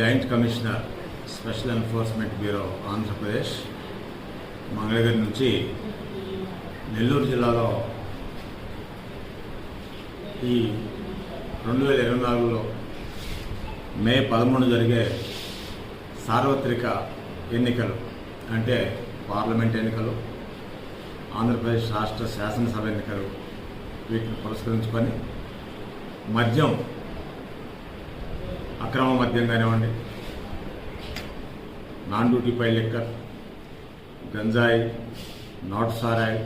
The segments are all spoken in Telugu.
Joint commissioner special enforcement bureau Andhra Pradesh Mangalagiri నుంచి నెల్లూరు జిల్లాలో ఈ రెండు వేల ఇరవై నాలుగులో మే పదమూడు జరిగే సార్వత్రిక ఎన్నికలు అంటే పార్లమెంట్ ఎన్నికలు ఆంధ్రప్రదేశ్ రాష్ట్ర శాసనసభ ఎన్నికలు వీటిని పురస్కరించుకొని మద్యం అక్రమ మద్యం కానివ్వండి నాన్ డ్యూటీపై లిక్కర్ గంజాయి నాటు సారాయి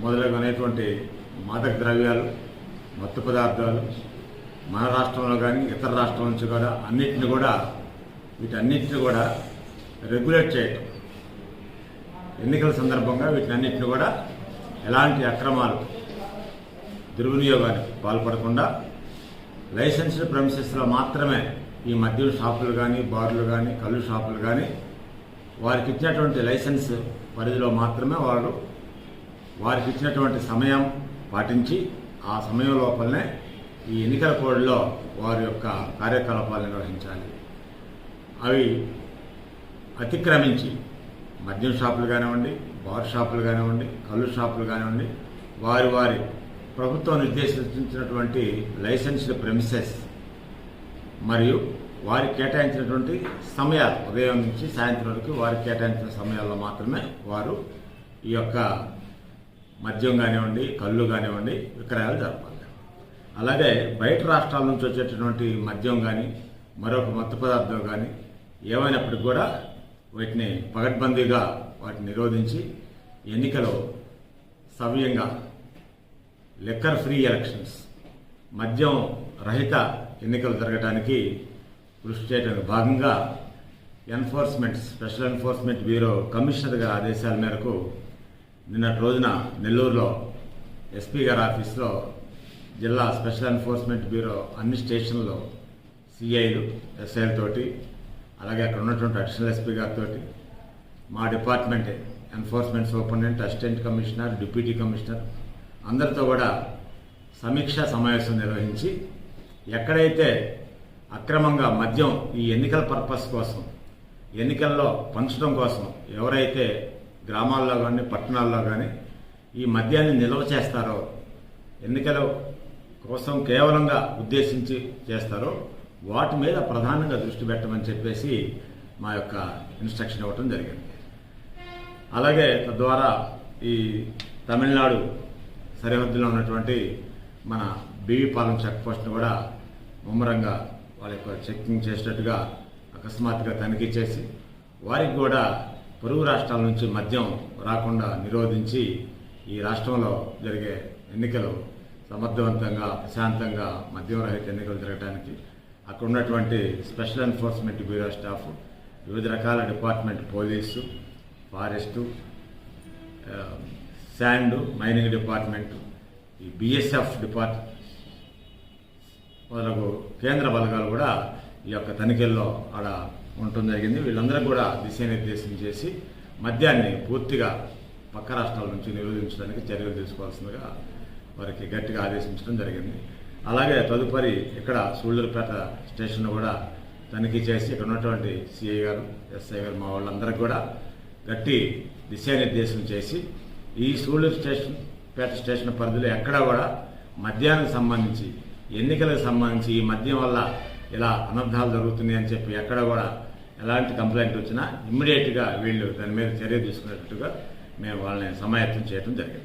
మొదలగునేటువంటి మాదక ద్రవ్యాలు మత్తు పదార్థాలు మన రాష్ట్రంలో కానీ ఇతర రాష్ట్రం నుంచి కూడా అన్నిటిని కూడా వీటన్నిటిని కూడా రెగ్యులేట్ చేయటం. ఎన్నికల సందర్భంగా వీటన్నిటిని కూడా ఎలాంటి అక్రమాలు దుర్వినియోగానికి పాల్పడకుండా లైసెన్స్డ్ ప్రమిసెస్లో మాత్రమే ఈ మద్యం షాపులు కానీ బార్లు కానీ కళ్ళు షాపులు కానీ వారికి ఇచ్చినటువంటి లైసెన్స్ పరిధిలో మాత్రమే వారు వారికి ఇచ్చినటువంటి సమయం పాటించి ఆ సమయం లోపలనే ఈ ఎన్నికల కోడ్లో వారి యొక్క కార్యకలాపాలు నిర్వహించాలి. అవి అతిక్రమించి మద్యం షాపులు కానివ్వండి బార్ షాపులు కానివ్వండి కళ్ళు షాపులు కానివ్వండి వారి వారి ప్రభుత్వం నిర్దేశించినటువంటి లైసెన్స్డ్ ప్రెమిసెస్ మరియు వారికి కేటాయించినటువంటి సమయాలు ఉదయం నుంచి సాయంత్రం వరకు వారికి కేటాయించిన సమయాల్లో మాత్రమే వారు ఈ యొక్క మద్యం కానివ్వండి కళ్ళు కానివ్వండి విక్రయాలు జరపాలి. అలాగే బయట రాష్ట్రాల నుంచి వచ్చేటటువంటి మద్యం కానీ మరొక మత్తు పదార్థం కానీ ఏమైనప్పటికీ కూడా వీటిని పగడ్బందీగా వాటిని నిరోధించి ఎన్నికలో సవ్యంగా లిక్కర్ ఫ్రీ ఎలక్షన్స్. మద్యం రహిత ఎన్నికలు జరగడానికి కృషి చేయడానికి భాగంగా enforcement special enforcement bureau commissioner గారి ఆదేశాల మేరకు నిన్నటి రోజున నెల్లూరులో ఎస్పీ గారి ఆఫీస్లో జిల్లా స్పెషల్ ఎన్ఫోర్స్మెంట్ బ్యూరో అన్ని స్టేషన్లో సిఐలు ఎస్ఐలతోటి అలాగే అక్కడ ఉన్నటువంటి అడిషనల్ ఎస్పీ గారితో మా department enforcement superintendent assistant commissioner deputy commissioner అందరితో కూడా సమీక్షా సమావేశం నిర్వహించి ఎక్కడైతే అక్రమంగా మద్యం ఈ ఎన్నికల పర్పస్ కోసం ఎన్నికల్లో పంచడం కోసం ఎవరైతే గ్రామాల్లో కానీ పట్టణాల్లో కానీ ఈ మద్యాన్ని నిల్వ చేస్తారో ఎన్నికల కోసం కేవలంగా ఉద్దేశించి చేస్తారో వాటి మీద ప్రధానంగా దృష్టి పెట్టమని చెప్పేసి మా యొక్క ఇన్స్ట్రక్షన్ ఇవ్వటం జరిగింది. అలాగే తద్వారా ఈ తమిళనాడు సరిహద్దులో ఉన్నటువంటి మన బీవీపాలెం చెక్ పోస్ట్ను కూడా ముమ్మరంగా వాళ్ళ యొక్క చెక్కింగ్ చేసినట్టుగా అకస్మాత్తుగా తనిఖీ చేసి వారికి కూడా పొరుగు రాష్ట్రాల నుంచి మద్యం రాకుండా నిరోధించి ఈ రాష్ట్రంలో జరిగే ఎన్నికలు సమర్థవంతంగా ప్రశాంతంగా మద్యం రహిత ఎన్నికలు జరగడానికి అక్కడ ఉన్నటువంటి స్పెషల్ ఎన్ఫోర్స్మెంట్ బ్యూరో స్టాఫ్ వివిధ రకాల department police forest sand mining department ఈ బిఎస్ఎఫ్ డిపార్ట్ వాళ్ళకు కేంద్ర బలగాలు కూడా ఈ యొక్క తనిఖీల్లో ఆడ ఉండటం జరిగింది. వీళ్ళందరూ కూడా దిశానిర్దేశం చేసి మద్యాన్ని పూర్తిగా పక్క రాష్ట్రాల నుంచి నిరోధించడానికి చర్యలు తీసుకోవాల్సిందిగా వారికి గట్టిగా ఆదేశించడం జరిగింది. అలాగే తదుపరి ఇక్కడ సూళ్ళూరుపేట స్టేషన్ కూడా తనిఖీ చేసి ఇక్కడ ఉన్నటువంటి సిఐ గారు ఎస్ఐ గారు మా వాళ్ళందరికీ కూడా గట్టి దిశానిర్దేశం చేసి ఈ సూళ్ళూరు స్టేషన్ పేట స్టేషన్ పరిధిలో ఎక్కడా కూడా మద్యానికి సంబంధించి ఎన్నికలకు సంబంధించి ఈ మద్యం వల్ల ఇలా అనర్థాలు జరుగుతున్నాయి అని చెప్పి ఎక్కడ కూడా ఎలాంటి కంప్లైంట్ వచ్చినా ఇమ్మీడియట్గా వీళ్ళు దాని మీద చర్య తీసుకునేటట్టుగా మేము వాళ్ళని సమాయత్తం చేయడం జరిగింది.